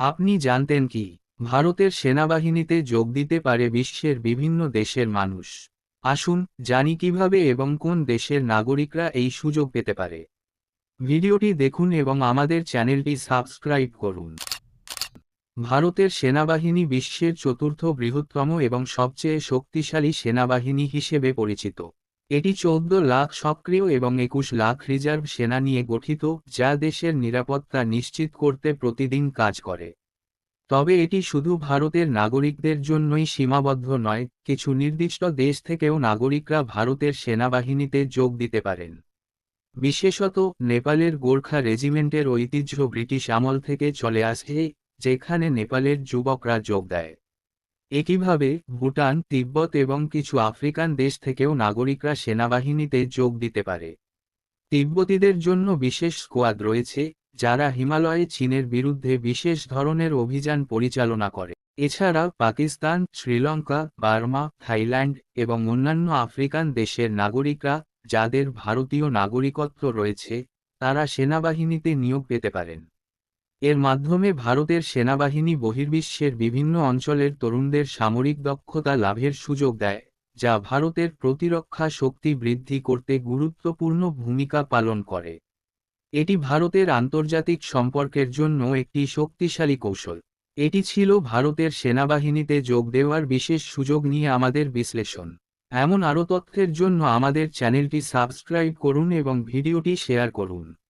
আপনি জানতেন কি, ভারতের সেনাবাহিনীতে যোগ দিতে পারে বিশ্বের বিভিন্ন দেশের মানুষ। আসুন জানি কীভাবে এবং কোন দেশের নাগরিকরা এই সুযোগ পেতে পারে। ভিডিওটি দেখুন এবং আমাদের চ্যানেলটি সাবস্ক্রাইব করুন। ভারতের সেনাবাহিনী বিশ্বের চতুর্থ বৃহত্তম এবং সবচেয়ে শক্তিশালী সেনাবাহিনী হিসেবে পরিচিত। এটি চৌদ্দ লাখ সক্রিয় এবং একুশ লাখ রিজার্ভ সেনা নিয়ে গঠিত, যা দেশের নিরাপত্তা নিশ্চিত করতে প্রতিদিন কাজ করে। তবে এটি শুধু ভারতের নাগরিকদের জন্যই সীমাবদ্ধ নয়, কিছু নির্দিষ্ট দেশ থেকেও নাগরিকরা ভারতের সেনাবাহিনীতে যোগ দিতে পারেন। বিশেষত, নেপালের গোর্খা রেজিমেন্টের ঐতিহ্য ব্রিটিশ আমল থেকে চলে আসে, যেখানে নেপালের যুবকরা যোগ দেয়। একইভাবে, ভুটান, তিব্বত এবং কিছু আফ্রিকান দেশ থেকেও নাগরিকরা সেনাবাহিনীতে যোগ দিতে পারে। তিব্বতীদের জন্য বিশেষ স্কোয়াদ রয়েছে, যারা হিমালয়ে চীনের বিরুদ্ধে বিশেষ ধরনের অভিযান পরিচালনা করে। এছাড়া পাকিস্তান, শ্রীলঙ্কা, বার্মা, থাইল্যান্ড এবং অন্যান্য আফ্রিকান দেশের নাগরিকরা, যাদের ভারতীয় নাগরিকত্ব রয়েছে, তারা সেনাবাহিনীতে নিয়োগ পেতে পারেন। এর মাধ্যমে ভারতের সেনাবাহিনী বহির্বিশ্বের বিভিন্ন অঞ্চলের তরুণদের সামরিক দক্ষতা লাভের সুযোগ দেয়, যা ভারতের প্রতিরক্ষা শক্তি বৃদ্ধি করতে গুরুত্বপূর্ণ ভূমিকা পালন করে। এটি ভারতের আন্তর্জাতিক সম্পর্কের জন্য একটি শক্তিশালী কৌশল। এটি ছিল ভারতের সেনাবাহিনীতে যোগ দেওয়ার বিশেষ সুযোগ নিয়ে আমাদের বিশ্লেষণ। এমন আরও তথ্যের জন্য আমাদের চ্যানেলটি সাবস্ক্রাইব করুন এবং ভিডিওটি শেয়ার করুন।